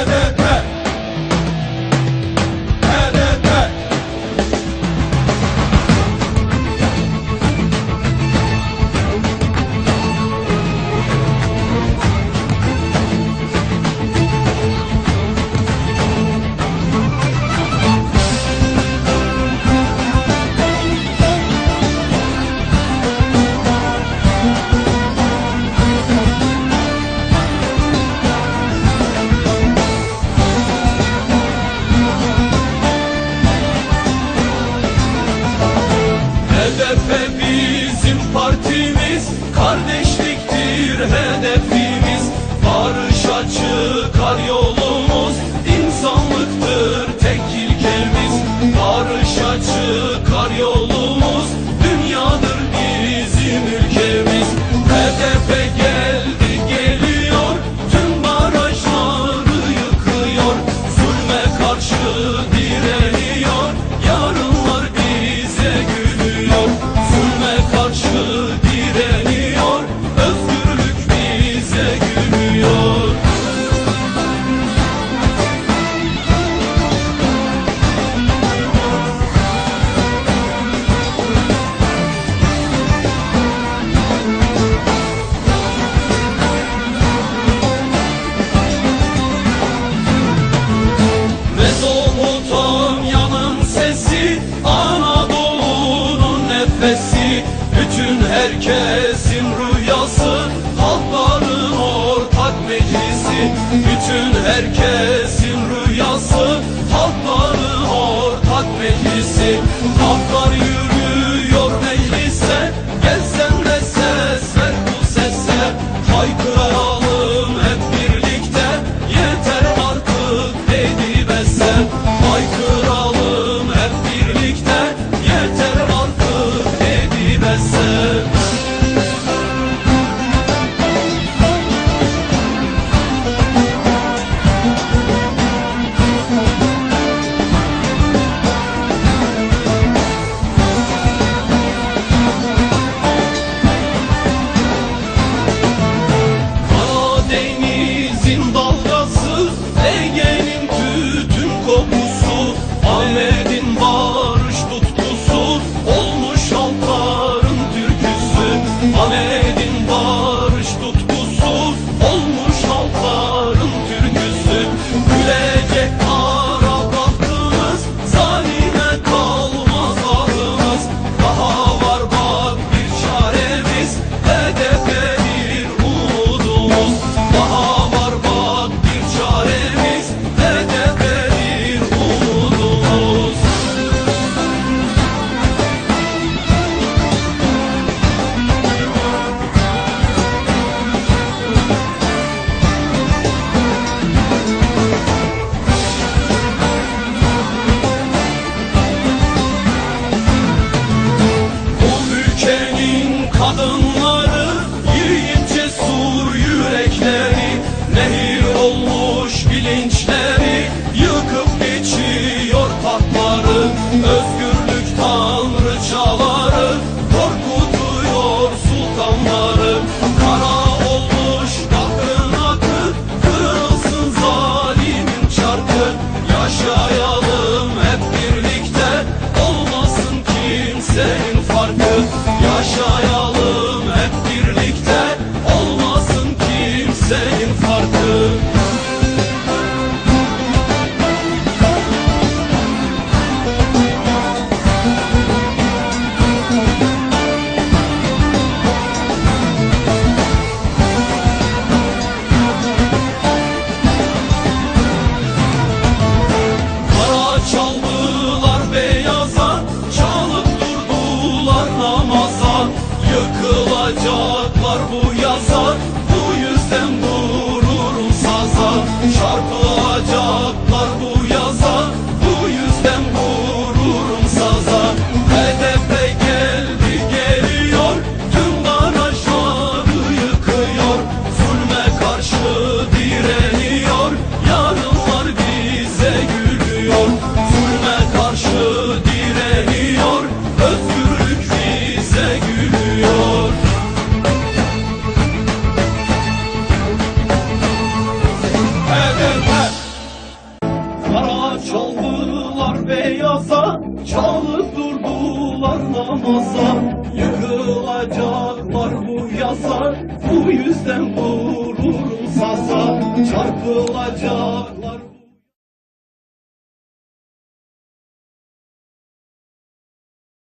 Canada should bütün herkesi Yıkıp geçiyor tahtları Özgürlük tanrıçaları Korkutuyor sultanları. Kara olmuş kahrın akı Kırılsın zalimin çarkı. Yaşayalım hep birlikte Olmasın kimsenin farkı. Yaşayalım Yıkılacaklar bu yasak Bu yüzden vururum saza Çarpılacaklar bu çaldılar beyaza Çalıp durdular namaza. Yığılacaklar bu yaza Bu yüzden vururum sasa Çarpılacaklar